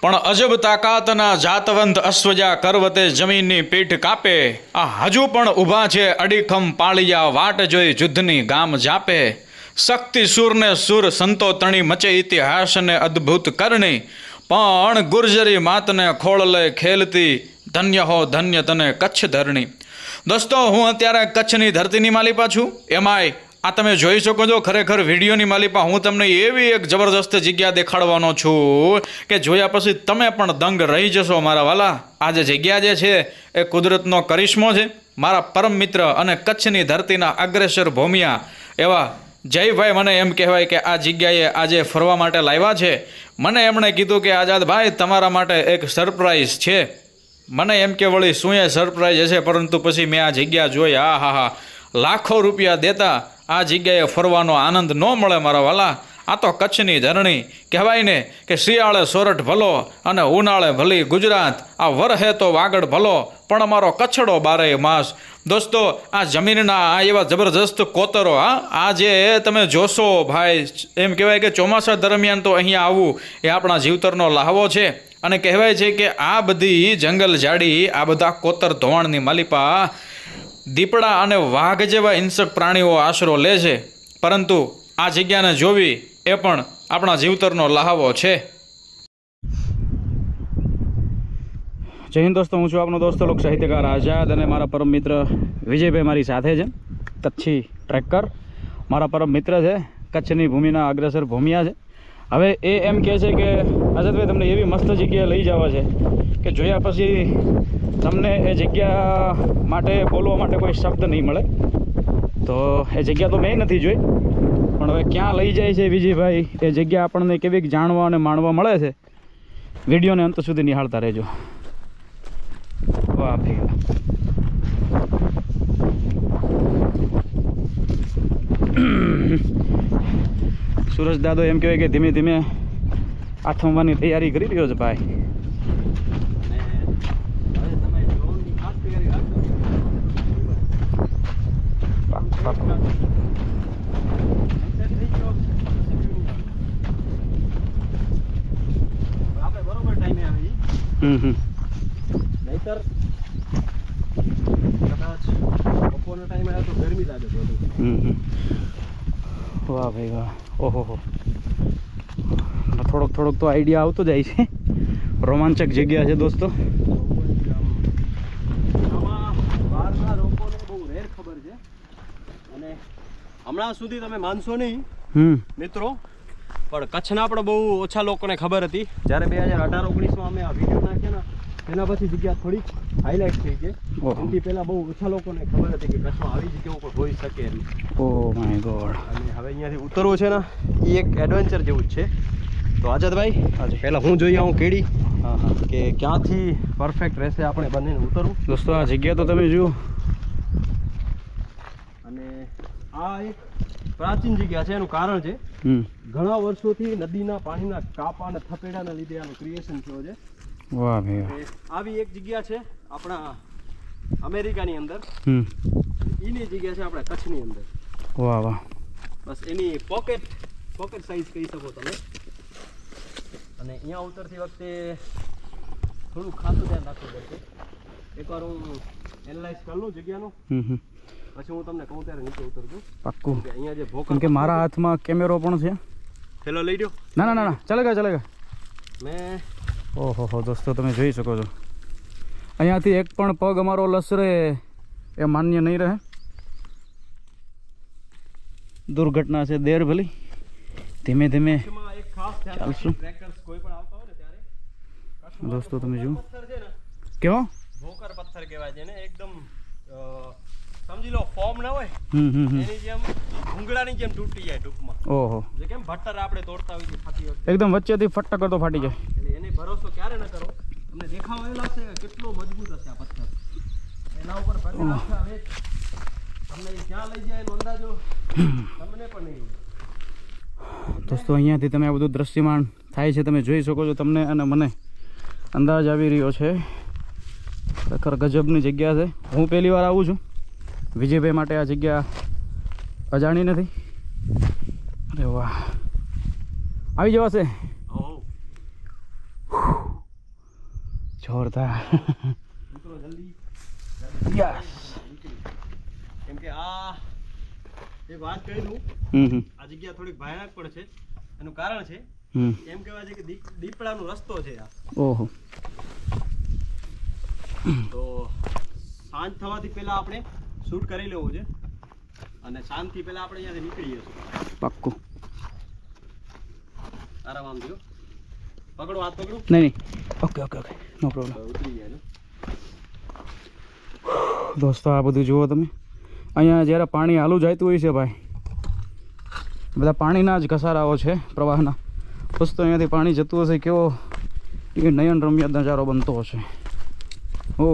પણ અજબ તાકાતના જાતવંત અશ્વજા કરવતે જમીનની પીઠ કાપે. આ હજુ પણ ઊભા છે, અડીખમ પાળિયા વાટ જોઈ યુદ્ધની ગામ જાપે. શક્તિ સુરને સુર સંતો તણી મચે ઇતિહાસને અદ્ભુત કરણી. પણ ગુર્જરી માતને ખોળ લઈ ખેલતી, ધન્ય હો ધન્ય તને કચ્છ ધરણી. દોસ્તો, હું અત્યારે કચ્છની ધરતીની માલિપા છું. એમાંય આ તમે જોઈ શકો છો, ખરેખર વિડીયોની માલિપા હું તમને એવી એક જબરદસ્ત જગ્યા દેખાડવાનો છું કે જોયા પછી તમે પણ દંગ રહી જશો, મારા વાલા. આ જે જગ્યા જે છે, એ કુદરતનો કરિશ્મો છે. મારા પરમ મિત્ર અને કચ્છની ધરતીના અગ્રેસર ભૂમિયા એવા જયભાઈ મને એમ કહેવાય કે આ જગ્યાએ આજે ફરવા માટે લાવ્યા છે. મને એમણે કીધું કે, આઝાદભાઈ, તમારા માટે એક સરપ્રાઈઝ છે. મને એમ કે, વળી શું એ સરપ્રાઈઝ હશે? પરંતુ પછી મેં આ જગ્યા જોઈ આ હા હા લાખો રૂપિયા દેતા આ જગ્યાએ ફરવાનો આનંદ ન મળે મારા વાલા. આ તો કચ્છની ધરણી. કહેવાય ને કે શિયાળે સોરઠ ભલો અને ઉનાળે ભલી ગુજરાત. આ વરહે તો વાગડ ભલો. પણ અમારો કચ્છડો બારે માસ. દોસ્તો, આ જમીનના આ એવા જબરજસ્ત કોતરો, હા? આ જે તમે જોશો ભાઈ, એમ કહેવાય કે ચોમાસા દરમિયાન તો અહીંયા આવવું એ આપણા જીવતરનો લાહવો છે. અને કહેવાય છે કે આ બધી જંગલ ઝાડી આ બધા કોતર ધોવાણની માલિપા દીપડા અને વાઘ જેવા હિંસક પ્રાણીઓ આશરો લે છે. પરંતુ આ જગ્યાને જોવી એ પણ આપણા જીવતરનો લહાવો છે. જય હિન્દ દોસ્તો, હું છું આપનો દોસ્તો લોક સાહિત્યકાર આઝાદ અને મારા પરમ મિત્ર વિજયભાઈ મારી સાથે છે. કચ્છી ટ્રેકર મારા પરમ મિત્ર છે. કચ્છની ભૂમિના અગ્રસર ભૂમિયા છે. હવે એ એમ કહે છે કે, આઝાદભાઈ, તમને એવી મસ્ત જગ્યાએ લઈ જવા છે. કે જોયા પછી તમને એ જગ્યા માટે બોલવા માટે કોઈ શબ્દ નહીં મળે. તો એ જગ્યા તો મેં નથી જોઈ, પણ હવે ક્યાં લઈ જાય છે વિજયભાઈ, એ જગ્યા આપણને કેવીક જાણવા અને માણવા મળે છે? વિડીયોને અંત સુધી નિહાળતા રહેજો. વાહ વાહ સુરજ દાદો એમ કહેવાય કે ધીમે ધીમે આથમવાની તૈયારી કરી રહ્યો છે ભાઈ પાક, પાક. આપણે બરોબર ટાઈમે આવી હમ હમ નહીતર કદાચ બપોરનો ટાઈમ આવ્યો તો ગરમી લાગે હમ. વાહ ભાઈ વાહ. ઓહો હો. થોડોક થોડોક તો આઈડિયા આવતો જાય છે. રોમાંચક જગ્યા છે દોસ્તો. આમાં બહારના લોકોને બહુ રેર ખબર છે. અને હમણાં સુધી તમે માનશો નહીં મિત્રો પણ કચ્છના આપણે બહુ ઓછા લોકોને ખબર હતી. જ્યારે બે હજાર અઢાર ઓગણીસમાં અમે આ વીડિયો નાખ્યા ને એના પછી જગ્યા થોડીક હાઇલાઇટ થઈ ગઈ. એનાથી પહેલાં બહુ ઓછા લોકોને ખબર હતી કે કચ્છમાં આવી જગ્યાઓ પણ હોઈ શકે એમ. Oh my God. અને હવે અહીંયાથી ઉતરવું છે ને એ એક એડવેન્ચર જેવું જ છે. તો આઝાદભાઈ આજે પહેલાં હું જોઈ આવું કેડી હા હા. કે ક્યાંથી પરફેક્ટ રહેશે આપણે બંનેને ઉતરવું. દોસ્તો આ જગ્યા તો તમે જુઓ. અને આ એક પ્રાચીન જગ્યા છે એનું કારણ છે. ઘણા વર્ષોથી નદીના પાણીના કાપા અને થપેડાના લીધે આનું ક્રિએશન થયો છે. વાહ ભાઈ આવી એક જગ્યા છે આપણા અમેરિકાની અંદર. હમ. એની જગ્યા છે આપણા કચ્છની અંદર. વાહ વાહ. બસ એની પોકેટ પોકેટ સાઈઝ કહી શકો તમે. અને અહીંયા ઉતરતી વખતે થોડું ખાતું ધ્યાન રાખવું પડશે. એકવાર હું એનાલાઇઝ કરી લઉં જગ્યાનું પછી હું તમને કહું ત્યારે નીચે ઉતરજો. પાક્કું. કે અહીંયા જે ભોકર કેમ કે મારા હાથમાં કેમેરો પણ છે. થેલો લઈ લ્યો. ના ના ના ના. ચલેગા ચલેગા મેં ઓહો હો દોસ્તો તમે જોઈ શકો છો. અહીંયાથી એક પણ પગ અમારો લસરે એ માન્ય નહીં રહે. દુર્ઘટના છે દેર ભલી. ધીમે ધીમે કચ્છમાં એક ખાસ ધ્યાન ચાલશું. રાખીને ટ્રેકર્સ કોઈ પણ આવતા હોય ને ત્યારે. કચ્છમાં દોસ્તો તમે જુઓ. પથ્થર છે ને કેવો? ભોકર પથ્થર કહેવાય છે ને એકદમ અ, સમજી લો ફોર્મ ના હોય એની જેમ ભૂંગળાની જેમ તૂટી જાય ટૂંકમાં. ઓહો. જે કેમ ભટ્ટર આપણે તોડતા હોય છે ખાતી વખતે એકદમ વચ્ચેથી ફટ્ટ કરતો ફાટી જાય. એટલે એને ભરોસો ક્યારે ન કરો? તમને દેખાવ એ લાગશે કે કેટલો મજબૂત હશે આ પથ્થર. એના ઉપર ભલે વેચ તમને ક્યાં લઈ જાય એનો અંદાજો તમને પણ નહીં દોસ્તો અહીંયાથી તમે આ બધું દ્રશ્યમાન થાય છે તમે જોઈ શકો છો તમને અને મને અંદાજ આવી રહ્યો છે. ખરેખર ગજબની જગ્યા છે. હું પહેલી વાર આવું છું. વિજયભાઈ માટે આ જગ્યા અજાણી નથી? અરે વાહ. આવી જવાશે? જોરદાર. યસ. કેમ કે આ એક વાત કહી દઉં આ જગ્યા થોડીક ભયાનક પણ છે. એનું કારણ છે એમ કહેવાય છે કે દીપ- દીપડાનો રસ્તો છે આ. ઓહો. તો સાંજ થવાથી પહેલા આપણે શૂટ કરી લેવું છે. અને શાંતિ પહેલા આપણે અહીંયાથી નીકળી જશું પાક્કું. આરામ આમ જો પકડો હાથ પકડો. નહીં નહીં. Okay okay okay. No problem ઉતરી ગયા દોસ્તો આ બધું જુઓ તમે. અહીંયા જ્યારે પાણી હાલું જતું હોય છે ભાઈ બધા પાણીના જ ઘસારાઓ છે પ્રવાહના. દોસ્તો અહીંયાથી પાણી જતું હશે કેવો એ નયન રમ્ય નજારો બનતો હશે. ઓ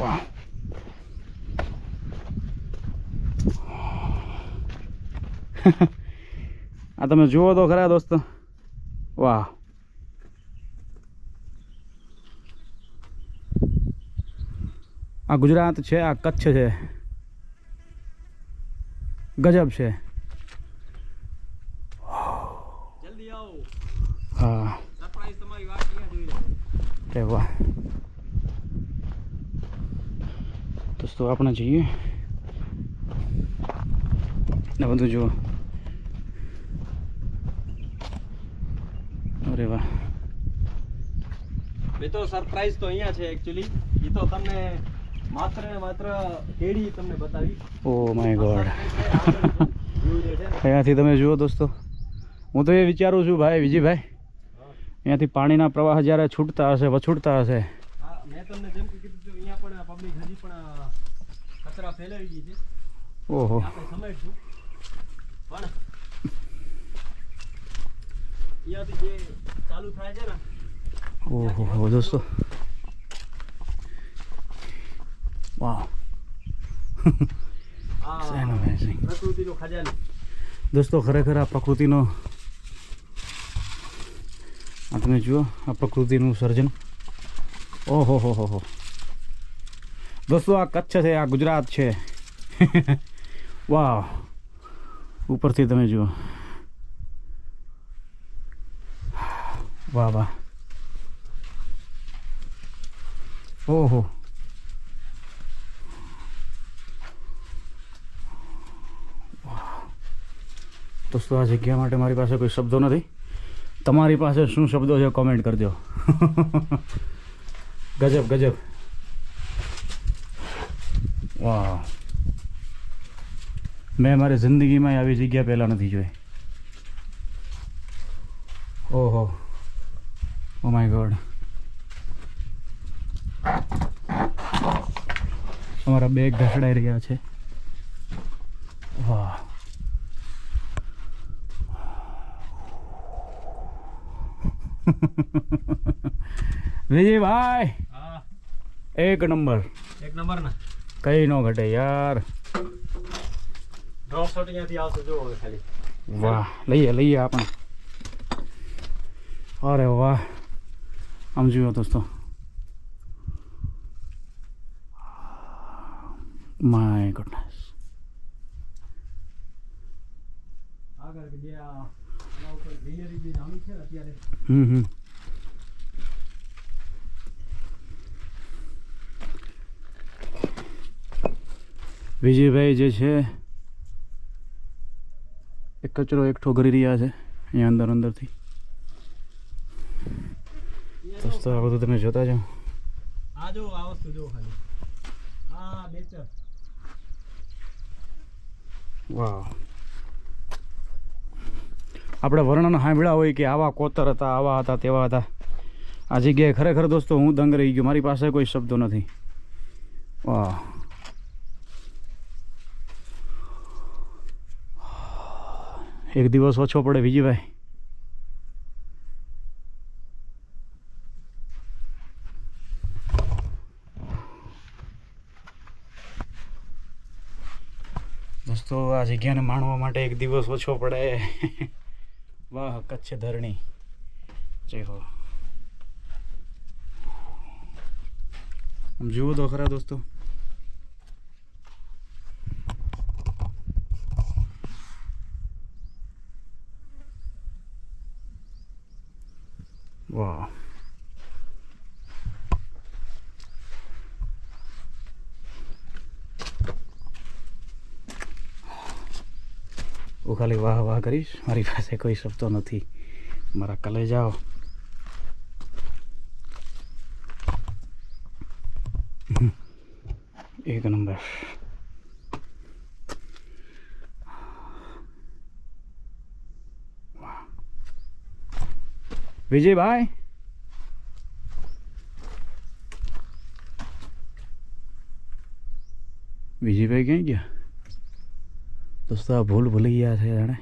વાહ આ તમે જુઓ તો ખરા દોસ્તો વાહ આ ગુજરાત છે આ કચ્છ છે ગજબ છે જલ્દી આવો હા સરપ્રાઈઝ તમારી વાત અહીંયા જોઈ રહ્યા અરે વાહ દોસ્તો આપણે જઈએ ને બધું જુઓ અરે વાહ. તો સરપ્રાઈઝ તો અહીંયા છે એક્ચ્યુઅલી એ તો તમને માત્ર ને માત્ર કેડી તમને બતાવી. Oh my God. અહીંયાથી તમે જુઓ દોસ્તો. હું તો એ વિચારું છું ભાઈ વિજયભાઈ અહીંયાથી પાણીના પ્રવાહ જ્યારે છૂટતા હશે વછૂટતા હશે. મેં તમને જેમ કીધું હતું, અહીંયા પણ પબ્લિક હજી પણ કચરા ફેલાવી ગઈ છે. ઓહો. પણ અહીંયાથી જે ઓહો હો દોસ્તો. વાહ. દોસ્તો ખરેખર આ પ્રકૃતિનો આ તમે જુઓ આ પ્રકૃતિનું સર્જન. ઓહો હો હો હો. દોસ્તો આ કચ્છ છે આ ગુજરાત છે. વાહ. ઉપરથી તમે જુઓ. વાહ વાહ ઓહો દોસ્તો આ જગ્યા માટે મારી પાસે કોઈ શબ્દો નથી તમારી પાસે શું શબ્દો છે કોમેન્ટ કરજો ગજબ ગજબ વાહ મેં મારી જિંદગીમાં આવી જગ્યા પહેલાં નથી જોઈ ઓહો ઓ માય god. અમારા બેગ ઘસડાઈ રહ્યા છે. વાહ. વિજયભાઈ એક નંબર. એક નંબર ને કઈ નો ઘટે યાર. ડ્રોપ શોટ અહીંયાથી આવશે જુઓ ખાલી. વાહ લઈએ લઈએ આપણે. અરે વાહ. આમ જુઓ દોસ્તો. My goodness hmm hmm. Vijaybhai જે છે એ કચરો એકઠો કરી રહ્યા છે અહીંયા અંદર અંદરથી. દોસ્તો આ બધું તમે જોતા જાઓ. આ જો આ વસ્તુ જો ખાલી. આ બેચર. વાહ આપણે વર્ણન સાંભળ્યા હોય કે આવા કોતર હતા આવા હતા તેવા હતા. આ જગ્યાએ ખરેખર દોસ્તો હું દંગ રહી ગયો. મારી પાસે કોઈ શબ્દો નથી. વાહ એક દિવસ ઓછો પડે વિજયભાઈ. દોસ્તો, આ જગ્યાને માણવા માટે એક દિવસ ઓછો પડે. વાહ, કચ્છ ધરણી. જય હો. આમ જુઓ તો ખરા દોસ્તો. વાહ. ખાલી વાહ વાહ કરીશ. મારી પાસે કોઈ શબ્દો નથી. મારા કલે જાઓ. એક નંબર. વાહ. વિજયભાઈ? વિજયભાઈ ક્યાં ગયા? દોસ્તો આ ભૂલ ભૂલી ગયા છે જાણે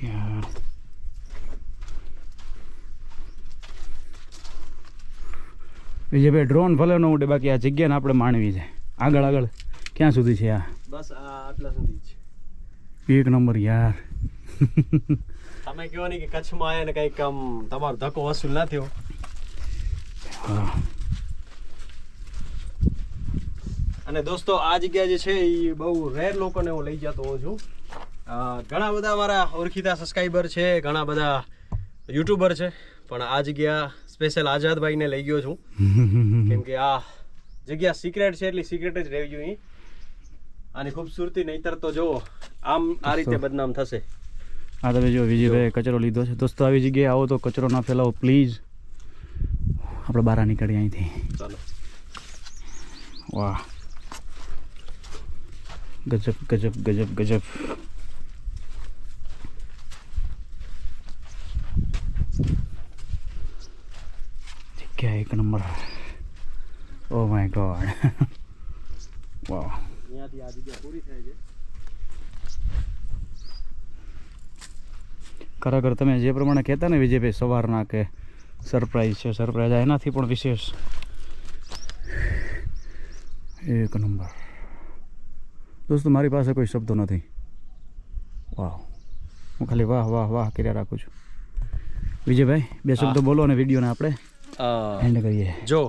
યાર ભાઈ ડ્રોન ભલે ન ઉડે બાકી આ જગ્યાને આપણે માણવી છે આગળ આગળ ક્યાં સુધી છે આ બસ આટલા સુધી છે એક નંબર યાર તમે કહો ને કે કચ્છમાં આવ્યા ને કંઈક આમ તમારો ધક્કો વસૂલ ના થયો હા અને દોસ્તો આ જગ્યા જે છે એ બહુ રેર લોકોને હું લઈ જતો હોઉં છું. ઘણા બધા મારા ઓળખીતા સબસ્ક્રાઈબર છે ઘણા બધા યુટ્યુબર છે પણ આ જગ્યા સ્પેશિયલ આઝાદભાઈને લઈ ગયો છું. કેમ કે આ જગ્યા સિક્રેટ છે એટલી સિક્રેટ જ રહેવી જોઈએ. આની ખૂબસૂરતી નહીતર તો જો આમ આ રીતે બદનામ થશે. આ તમે જો. વિજયભાઈ કચરો લીધો છે. દોસ્તો આવી જગ્યાએ આવો તો કચરો ના ફેલાવો પ્લીઝ આપણે બહાર નીકળીએ અહીંથી. ચાલો. વાહ. ગજબ ગજબ ગજબ ગજબ. જગ્યા એક નંબર. ઓ માય ગોડ વાહ અહીંયાથી આ જગ્યા પૂરી થાય છે. ખરેખર તમે જે પ્રમાણે કહેતા ને વિજયભાઈ સવારના કે સરપ્રાઈઝ છે. સરપ્રાઈઝ એનાથી પણ વિશેષ. એક નંબર. દોસ્તો મારી પાસે કોઈ શબ્દો નથી. વાહ. હું ખાલી વાહ વાહ વાહ કર્યા રાખું છું. વિજયભાઈ બે શબ્દો બોલો અને વિડીયોને આપણે એન્ડ કરીએ. જો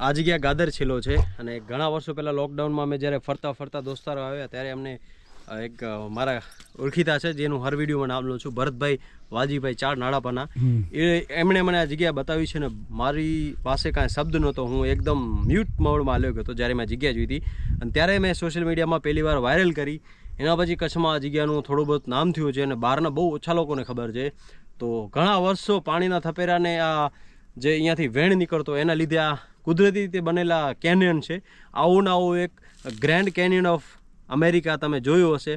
આ જગ્યા ગાદર છેલ્લો છે અને ઘણા વર્ષો પહેલાં લોકડાઉનમાં અમે જ્યારે ફરતા ફરતા દોસ્તારો આવ્યા ત્યારે અમને એક મારા ઓળખીતા છે જેનું હર વિડીયોમાં નામ લઉં છું ભરતભાઈ વાજીભાઈ ચાર નાડાપાના એ એમણે મને આ જગ્યા બતાવી છે ને મારી પાસે કાંઈ શબ્દ નહોતો હું એકદમ મ્યુટ મોડમાં આવ્યો હતો જ્યારે મેં જગ્યા જોઈ હતી. અને ત્યારે મેં સોશિયલ મીડિયામાં પહેલી વાર વાયરલ કરી. એના પછી કચ્છમાં આ જગ્યાનું થોડું બહુ નામ થયું છે અને બહારના બહુ ઓછા લોકોને ખબર છે. તો ઘણા વર્ષો પાણીના થપેરાને આ જે અહીંયાથી વેણ નીકળતો એના લીધે આ કુદરતી રીતે બનેલા કેનિયન છે. આવું ને આવું એક ગ્રેન્ડ કેનિયન ઓફ અમેરિકા તમે જોયું હશે.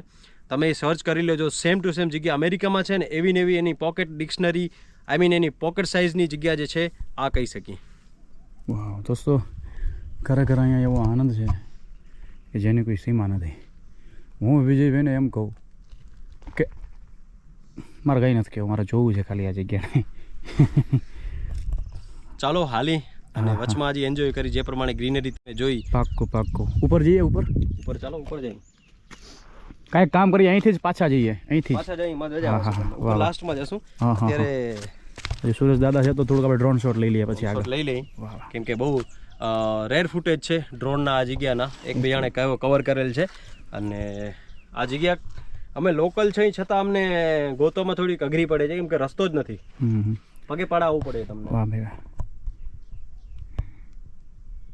તમે એ સર્ચ કરી લેજો. સેમ ટુ સેમ જગ્યા અમેરિકામાં છે ને એવી ને એવી એની પોકેટ ડિક્શનરી આઈ મીન એની પોકેટ સાઇઝની જગ્યા જે છે આ કહી શકી વાહ દોસ્તો ખરેખર અહીંયા એવો આનંદ છે કે જેની કોઈ સીમા નથી. હું વિજયભાઈને એમ કહું કે મારે કંઈ નથી કહેવું. મારે જોવું છે ખાલી આ જગ્યાને. ચાલો હાલી. અને. વચમાં હજી એન્જોય કરી જે પ્રમાણે ગ્રીનરી તમે જોઈ. પાક્કું પાક્કું. ઉપર જઈએ ઉપર? ઉપર ચાલો ઉપર જઈએ. કાંઈક કામ કરીએ અહીંથી જ પાછા જઈએ અહીંથી પાછા જઈએ. લાસ્ટમાં જશું હજી સુરેશ દાદા છે તો થોડુંક આપણે ડ્રોન શોટ લઈ લઈએ પછી આગળ. લઈ લઈએ. કેમ કે બહુ રેર ફૂટેજ છે ડ્રોનના આ જગ્યાના. એક બે જણે કવર કરેલ છે. અને આ જગ્યા અમે લોકલ છે છતાં અમને ગોતોમાં થોડીક અઘરી પડે છે કેમ કે રસ્તો જ નથી. પગે પાડા આવવું પડે તમને. વાહ ભાઈ વાહ.